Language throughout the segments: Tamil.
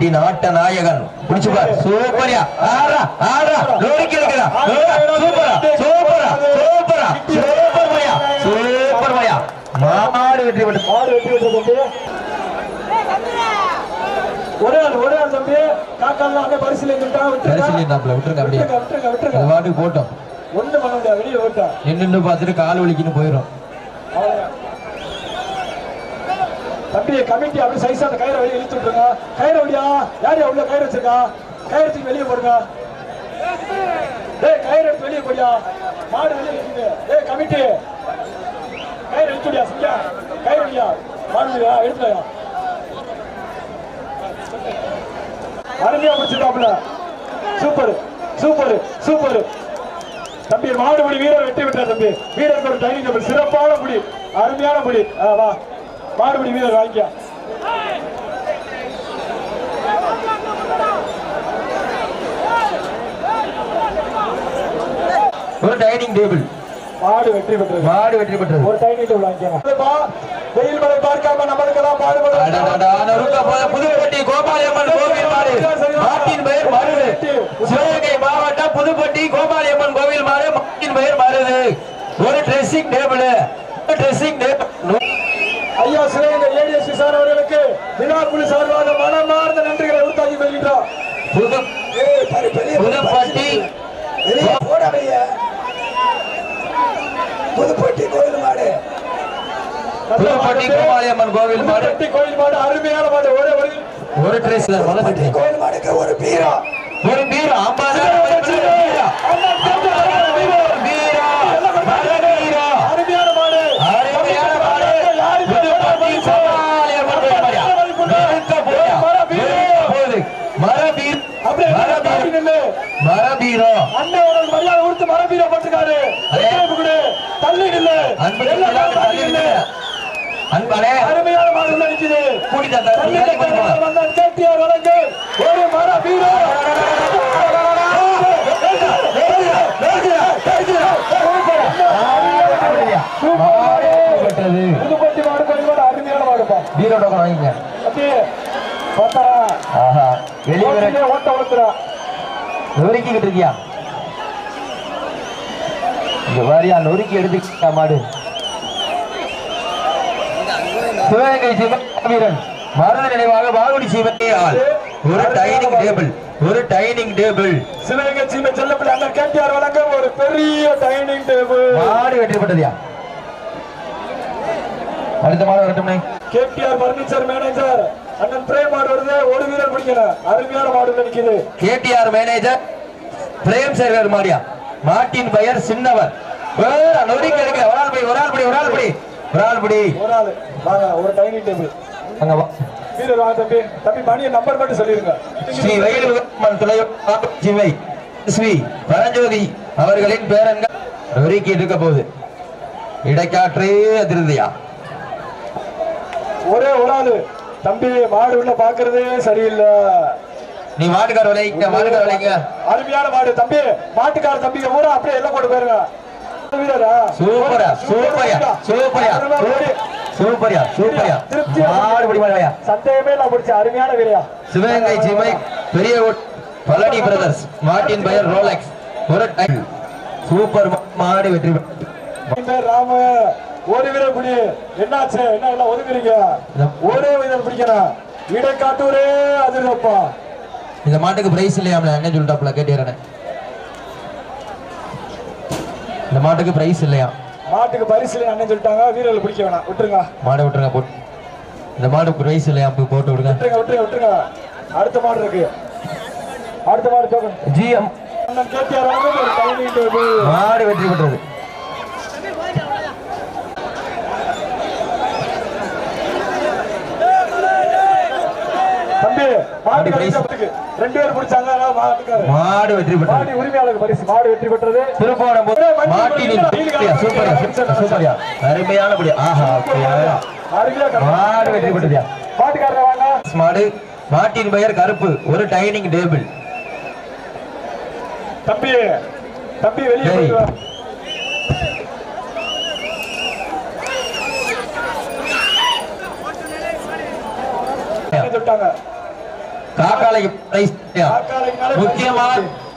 கமிட்டி நாட்ட நாயகன். புடிச்சு பார். சூப்பரியா. ஆறா ஆறா லோரிக்கு இருக்கிறா சூப்பரா சூப்பரா. சூப்பரா. சூப்பர். மயா சூப்பர் மயா மாடு வெற்றி பெற்று. மாடு வெட்டி விட்ட தம்பி. ஒரே ஆள் ஒரே ஆள் தம்பி. காக்காலாம் அப்படியே பரிசீலனை விட்டா விட்டுருங்க அப்படியே. விட்டுருங்க விட்டுருங்க போட்டோம். ஒண்ணு பண்ண முடியாது வெளியே ஓட்டா. நின்று பார்த்துட்டு கால் வலிக்குன்னு போயிடும். தம்பி கமிட்டி அப்படியே சைஸா அந்த கயிறை வெளியே இழுத்து விட்டுருங்க. கயிறு வழியா யார் உள்ள கயிறு வச்சிருக்கா? கயிறு தூக்கி வெளியே போடுங்க. டேய் கயிறு எடுத்து வெளியே போடியா? மாடு வெளியே நிக்குது டேய் கமிட்டி கயிறு எடுத்துடியா சிங்கா? கயிறு வழியா மாடு வெளியா எடுத்துலையா அருமையா முடிச்சிருக்காப்ல சூப்பர் சூப்பர் சூப்பர். தம்பி மாடுபடி வீரர் வெட்டி விட்டார் தம்பி. வீரருக்கு ஒரு டைனிங் டேபிள். சிறப்பான முடி. அருமையான முடி. வா. மாடுபடி வீரர் வாங்கிக்க ஒரு டைனிங் டேபிள் மாடு வெற்றி பெற்றது. மாடு வெற்றி பெற்றது. ஒரு டைனிங் டேபிள் வாங்கிக்கங்க வெயில் மழை பார்க்காம நம்மளுக்கெல்லாம் போன புதுப்பட்டி கோபாலியம்மன் கோவில் மாடு. மாட்டின் பெயர் மருது சிவகங்கை மாவட்டம் புதுப்பட்டி கோபாலியம்மன் கோவில் மாடு. மாட்டின் பெயர் மருது ஒரு dressing table dressing table sir அவர்களுக்கு விழாக்குழு சார்பாக மனமார்ந்த நன்றிகளை உருத்தாக்கி வருகின்றோம் புது புதுப்பட்டி புதுப்பட்டி கோயில் மாடு. புதுப்பட்டி கோவில் மாடு. கோயில் மாடு அருமையான மாடு ஒரே ஒரு ஒரு ட்ரெஸ் கோயில் மாடுக்கு ஒரு பீரோ. ஒரு பீரோ ஐம்பதாயிரம் பீரோ ஐம்பதாயிரம் பீரோ பீரோ அருமையான மாடு அருமையான மாடு. புதுப்பட்டி கோபாலியம்மன் கோவில் மாடு. நிறுத்த போயா. நிறுத்த போகுது. மரபீர் அப்படியே தாண்டி மரபீர் நில்லு மரபீரோ அண்ணன் அவர்கள் மரியாதை மரபீரை போட்டுக்காரு தள்ளி நில்லு அன்பனே அருமையான மாடு உள்ள நிக்குது கூடி தந்தா தள்ளி வந்த கேட்டியார் வழங்கு ஒரு மரபீரோ புதுப்பட்டி மாடு மாடு அருமையான மாடுப்பா டோக்கன் வாங்கிங்க வெளியே வர ஓட்ட ஓட்டுறா நொறுக்கிக்கிட்டு இருக்கியா இங்க வாரியா நொறுக்கி எடுத்துக்கிட்டா மாடு? சிவகங்கை சிவன் மருது நினைவாக பாகுடி சிவனையால் ஒரு டைனிங் டேபிள் ஒரு டைனிங் டேபிள் சிவகங்கை சீமை செல்லப்படி அண்ணன் கேட்டியார் வழங்க ஒரு பெரிய டைனிங் டேபிள் மாடு வெற்றி பெற்றதுயா அடுத்த மாடு வரட்டும்னே. கேடிஆர் பர்னிச்சர் மேனேஜர் அண்ணன் பிரேம் மாடு வருது. ஒரு வீரர் பிடிக்கணும் அருமையான மாடு உள்ள நிக்குது கேடிஆர் மேனேஜர் பிரேம் சேகர் மாடியா? மாட்டின் பெயர் சின்னவர். நொறுக்கி எடுக்க ஒரு ஆள் படி ஒரு ஆள் படி ஒரு ஆள் படி. ஒரு ஆள் படி. ஒரு ஆளு. வாங்க ஒரு டைனிங் டேபிள் அங்க வா. வீரர் வாங்க தம்பி? தம்பி மணியை நம்பர் மட்டும் சொல்லிருங்க. ஸ்ரீ தலைவர் சிவை ஸ்ரீ பரஞ்சோதி அவர்களின் பேரன்கள். நொறுக்கி இருக்க போகுது. இடைக்காற்றே அதிருதியா ஒரே ஒரு ஆளு. தம்பி மாடு உள்ள பாக்குறதே சரியில்லை. நீ மாட்டுக்கார விளைங்க மாட்டுக்கார விளைங்க அருமையான மாடு தம்பி. மாட்டுக்கார தம்பிங்க பூரா அப்படியே எல்லாம் போட்டு போயிருங்க. வீரரா. சூப்பரா சூப்பரியா சூப்பரியா சூப்பரியா. சூப்பரியா மாடு படி மாடுயா சந்தேகமே நான் முடிச்ச அருமையான வீரையா சிவகங்கை சிமை பெரிய பழனி பிரதர்ஸ் மாட்டின் பெயர் ரோலக்ஸ். ஒரு டைம் சூப்பர் மாடு வெற்றி ராம. ஒரு வீரர் பிடி என்னாச்சு? என்ன எல்லாம் ஒதுங்குறீங்க? ஒரே வீரர் பிடிக்கிறேன் இடைக்காட்டூரே அதிர்வப்பா இந்த மாட்டுக்கு பிரைஸ் இல்லையாம்ல என்ன சொல்லிட்டாப்ல கேட்டீரனே இந்த மாட்டுக்கு பிரைஸ் இல்லையா? மாட்டுக்கு பரிசுல அண்ணன் சொல்லிட்டாங்க வீரர்கள் பிடிக்க வேணாம். விட்டுருங்க. மாடை விட்டுருங்க போட்டு இந்த மாட்டுக்கு பிரைஸ் இல்லையா போய் போட்டு விடுங்க. விட்டுருங்க விட்டுருங்க விட்டுருங்க. அடுத்த மாடு இருக்கு. அடுத்த மாடு ஜிஎம் மாடு வெற்றி பெற்றது. கடைக்கு ரெண்டு பேர் பிடிச்சாங்க மாடு வெற்றி பெற்றது. மாடி உரிமையாளருக்கு பரிசு மாடு வெற்றி பெற்றது. திருப்போணம் மாட்டின் சூப்பரியா சூப்பரியா அருமையானபடி ஆஹா அப்படியா? அருமையா கட்டு. மாடு வெற்றி பெற்றதுயா? மாட்டுக்காரரை வாங்க. மாடு. மாட்டின் பெயர் கருப்பு. ஒரு டைனிங் டேபிள். தம்பி தம்பி வெளியே சொல்லிட்டாங்க. காக்காலைக்குனாலே முக்கியமா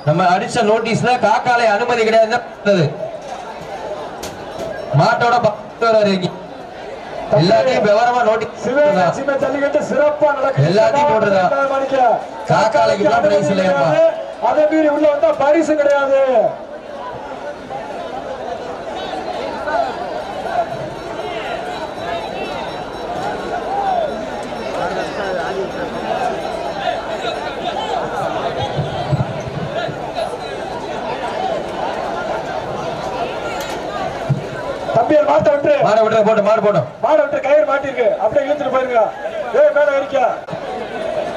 நம்ம அடிச்ச நோட்டீஸ்ல காக்காலை அனுமதி கிடையாது. மாட்டோட எல்லாத்தையும் விவரமா நோட்டீஸ் ஜல்லிக்கட்டு சிறப்பா நடக்குது. எல்லாத்தையும் போட்டுருதா. காக்காலைக்கு தான் பிரைஸ் இல்லையாப்பா. அதை மீறி உள்ள வந்தா பரிசு கிடையாது. அது மாட்ட விட்டு மாட விட்டுற போட்டு மாடு போட்டோம் மாட விட்டு கயிறு மாட்டிருக்கு. அப்படியே இழுத்துட்டு போயிருங்க. ஏய் மேல இருக்கா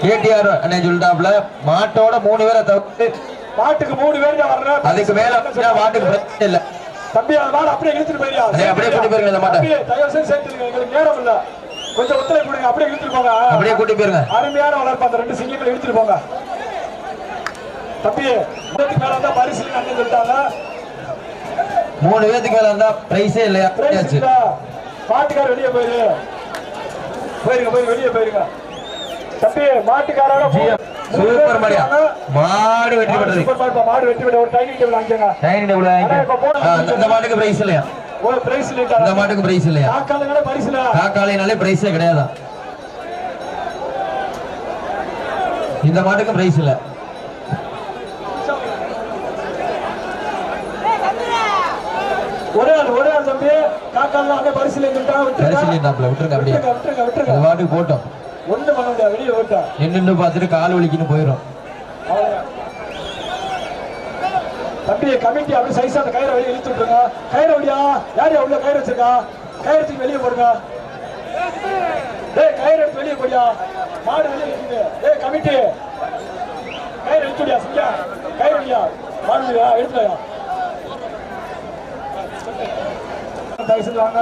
கேடிஆர் அண்ணன் சொல்லிட்டாப்ல மாட்டோட மூணு பேரை தவிர்த்து மாட்டுக்கு மூணு பேர் தான் வரணும் அதுக்கு மேல மாட்டுக்கு பிரச்சனை இல்ல. தம்பி அந்த மாடு அப்படியே இழுத்துட்டு போயிரியா அதே அப்படியே கூட்டி போயிருங்க இந்த மாட்டை. தயவு செய்து சேர்த்துருங்க. எங்களுக்கு நேரம் இல்ல. கொஞ்சம் ஒத்துழைப்பு கொடுங்க. அப்படியே இழுத்துட்டு போங்க. அப்படியே கூட்டி போயிருங்க. அருமையான வளர்ப்பு. அந்த ரெண்டு சிங்கங்களை இழுத்துட்டு போங்க. தம்பி மேல வந்தா பரிசு அண்ணன் சொல்லிட்டாங்க. மூணு பேத்துக்கு மேல இருந்தா பிரைஸே இல்லையா? பிரைஸ் இல்ல. மாட்டுக்கார வெளியே போயிரு. போயிருங்க போயிருங்க வெளியே போயிருங்க. தம்பி மாட்டுக்காரோட சூப்பர். மாடு வெற்றி மாடு பெற்றது சூப்பர் மாடு, மாடு வெட்டி விட ஒரு டைனிங் டேபிள் வாங்கிக்கோங்க. டைனிங் டேபிள் வாங்கி இந்த மாட்டுக்கு பிரைஸ் இல்லையா? ஒரு பிரைஸ் இந்த மாட்டுக்கு பிரைஸ் இல்லையா? காக்கால பரிசுல காக்காலைனாலே பிரைஸே கிடையாதா? இந்த மாட்டுக்கு பிரைஸ் இல்ல. ஒரே ஆள் ஒரே ஆள் தம்பி. காக்கால அங்க பரிசுல இருந்துட்டா விட்டுருங்க. விட்டுருங்க அப்படியே. விட்டுருங்க விட்டுருங்க போட்டோம். ஒண்ணு பண்ண முடியாது வெளியே ஓட்டா. நின்று பார்த்துட்டு கால் வலிக்குன்னு போயிடும். தம்பி கமிட்டி அப்படியே சைஸா அந்த கயிறை வெளியே இழுத்து விட்டுருங்க. கயிறை வெளியா யார் உள்ள கயிறு வச்சிருக்கா? கயிறு தூக்கி வெளியே போடுங்க. டேய் கயிறு எடுத்து வெளியே போடியா? மாடு வெளியே இருக்குது டேய் கமிட்டி. கயிறு எடுத்து விடியா சிங்கா? கயிறு வெளியா மாடு வெளியா எடுத்துலையா தயவு செஞ்சு வாங்க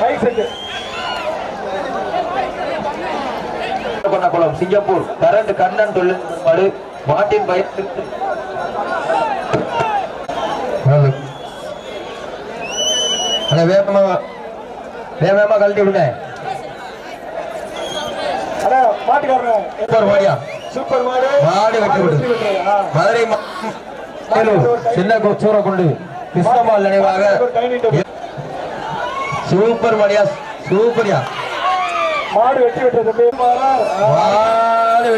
கை செஞ்சு குளம் சிங்கப்பூர் கரண்ட் கண்ணன் தொழில் மாட்டின் அண்ணா வேகமா வேகமா கழட்டி விடுங்க. சூப்பர் மாடியா சூப்பர் மாடு மாடு வெட்டி விடு. மதுரை சின்ன சூரக்குண்டு கிருஷ்ணமால் நினைவாக. சூப்பர் மாடியா சூப்பர்யா. மாடு வெற்றி பெற்றது. மாடு.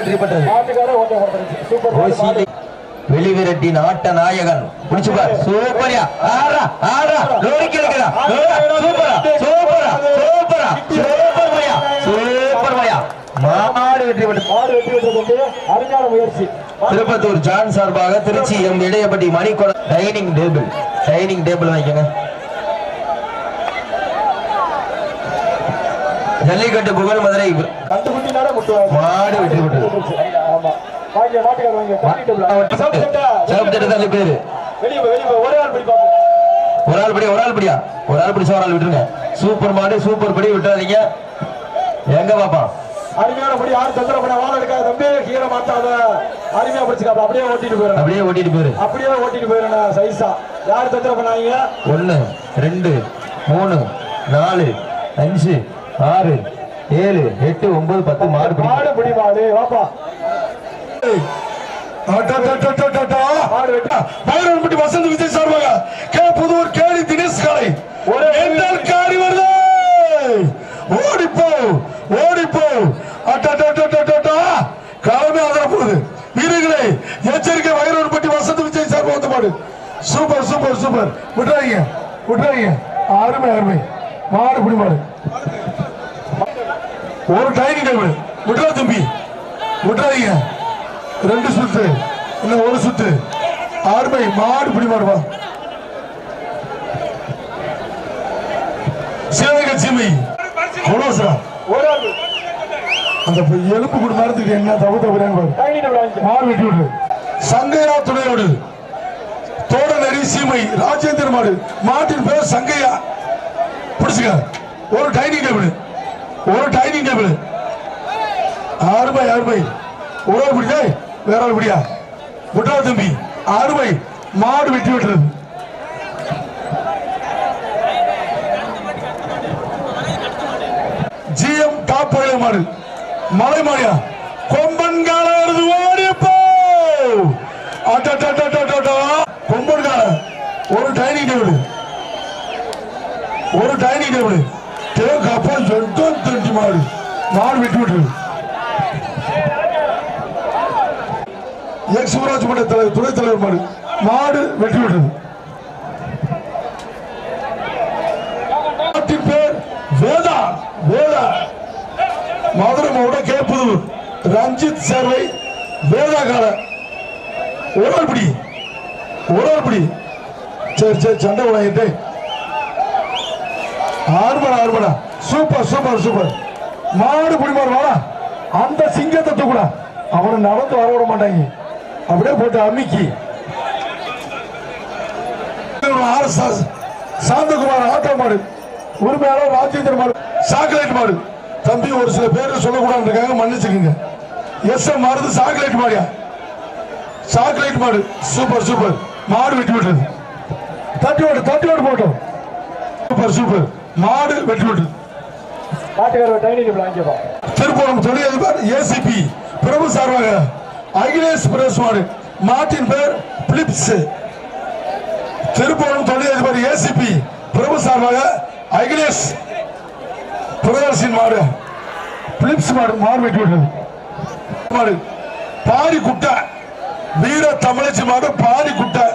ஓசியிலே வெளிவிரட்டின் ஆட்ட நாயகன். புடிச்சு பார். சூப்பர்யா. ஆறா ஆறா லோரிக்கு இருக்கிறா சூப்பரா சூப்பரா சூப்பரா சூப்பர் மயா சூப்பர் மயா மாடு வெற்றி பெற்றது. மாடு விட்டது தம்பி. அருமையான முயற்சி. திருப்பத்தூர் ஜான் சார்பாக Trichy M Idayapatti Manikulam dining table. Dining table வாங்கிக்கோங்க. ஜல்லிக்கட்டு புகழ் மதுரை. மாடு வெற்றி தட்டு தள்ளி பேரு. ஒரே ஆள் பிடி. ஒரு ஆள் படி ஒரு ஆள் படியா? ஒரு ஆள் பிடிச்ச ஒரு ஆள் விட்டுருங்க. சூப்பர் மாடு சூப்பர் படி விட்டுறாதீங்க. எங்க பாப்பா? அருமையான படி. யாரும் தொந்தரவு பண்ண வாழ எடுக்காத தம்பி. கீழே மாட்டாத. அருமையா பிடிச்சிக்காப்ல அப்படியே ஓட்டிட்டு போயிடணும் அப்படியே ஓட்டிட்டு போயிரு. அப்படியே ஓட்டிட்டு போயிடணும் சைஸா யார் தொந்தரவு பண்ணாங்க? ஒன்னு ரெண்டு மூணு நாலு அஞ்சு ஆறு ஏழு எட்டு ஒன்பது பத்து மாடு பிடி மாடு பிடி மாடு. வாப்பா. மாடு வெட்டி. பைரவன்பட்டி வசந்த் விஜய் சார்பாக கே புதூர் காலை ஒரு எந்தல் காரி வருது ஓடிப்போ ஓடிப்போ அட்டா களமே அதர போகுது வீரர்களே எச்சரிக்கை பைரவன்பட்டி வசந்த் விஜய் சார்பாக வந்து மாடு சூப்பர். விட்டுறாங்க விட்டுறாங்க அருமை அருமை. மாடு பிடி மாடு. ஒரு டைனிங் டேபிள் விட்டுறா தம்பி. விட்டுறாதீங்க ரெண்டு சுத்து. இன்னும் ஒரு சுத்து. அருமை. மாடு பிடி மாடுவா சீமை. கொலோசரா அந்த எலும்பு கூட மறந்துட்டு என்ன தப்பு தப்புறாங்க மாடு வெட்டி விடு. சங்கையா துணையோடு. தோடநெறி சீமை ராஜேந்திர மாடு மாட்டின் பேர் சங்கையா? பிடிச்சுக்க. ஒரு டைனிங் டேபிள். ஒரு டைனிங் டேபிள். அருமை அருமை. ஒரு ஆள் பிடிச்சா வேற ஆள் பிடியா? விட்டா தம்பி அருமை. மாடு வெட்டி விட்டுறது. ஜிஎம் டாப் மாடு. மலை மாடியா கொம்பன் கால வருது ஓடிப்போ அட்டா கொம்பன் கால ஒரு டைனிங் டேபிள் ஒரு டைனிங் டேபிள். தேக்கு அப்பா சொந்தம் தண்டி மாடு. மாடு விட்டு விட்டு. எக்ஸ் ஊராட்சி மன்ற தலைவர் துணைத் தலைவர் மாடு. மாடு வெட்டி விட்டது பேர் வேதா. வேதா. மதுரை மாவட்டம் கேப்புதூர் ரஞ்சித் சேர்வை வேதா கால உடல்படி உடல்படி சரி சரி சண்டை வாங்கிட்டு ஆறுபடா ஆறுபடா சூப்பர் சூப்பர் சூப்பர். மாடு பிடிமாறு வாடா. அந்த சிங்கத்தை தூக்குடா. அவனை நடந்து வர விட மாட்டாங்க. அப்படியே போட்டு அம்மிக்கி ஆர்எஸ்எஸ் சாந்தகுமார் ஆட்டோ மாடு. உரிமையாளர் ராஜேந்திர மாடு. சாக்லேட் மாடு. தம்பி ஒரு சில பேர் சொல்லக்கூடாதுக்காக மன்னிச்சுக்கோங்க. எஸ் எம் மாறுது சாக்லேட் மாடியா? சாக்லேட் மாடு. Super super. மாடு விட்டு விட்டுருது தட்டி ஓடு தட்டி ஓடு போட்டோம் சூப்பர் சூப்பர். மாடு வெட்டி விட்டது மாட்டுக்கார டைனிங் டேபிள் வாங்கிப்பா திருப்பூரம் தொழிலதிபர் ஏசிபி பிரபு சார்பாக அகிலேஷ் பிரஸ் மாடு மாட்டின் பேர் பிலிப்ஸ். திருப்பூரம் தொழிலதிபர் ஏசிபி பிரபு சார்பாக அகிலேஷ் பிரதர்சின் மாடு. பிலிப்ஸ் மாடு மாடு வெட்டி விட்டது மாடு. பாரி குட்டை வீர தமிழச்சி மாடு பாரி குட்டை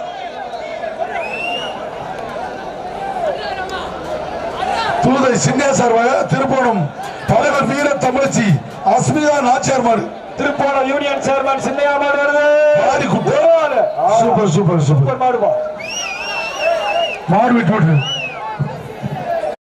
தூதை சின்ன சார்பாக திருப்போணம் தலைவர் வீர தமிழச்சி அஸ்மிதா நாச்சியார் மாடு. திருப்போணம் யூனியன் சேர்மன் சின்னையா மாடு வருது. பாரி குட்டை சூப்பர் சூப்பர் சூப்பர். மாடுப்பா மாடு விட்டு விட்டு.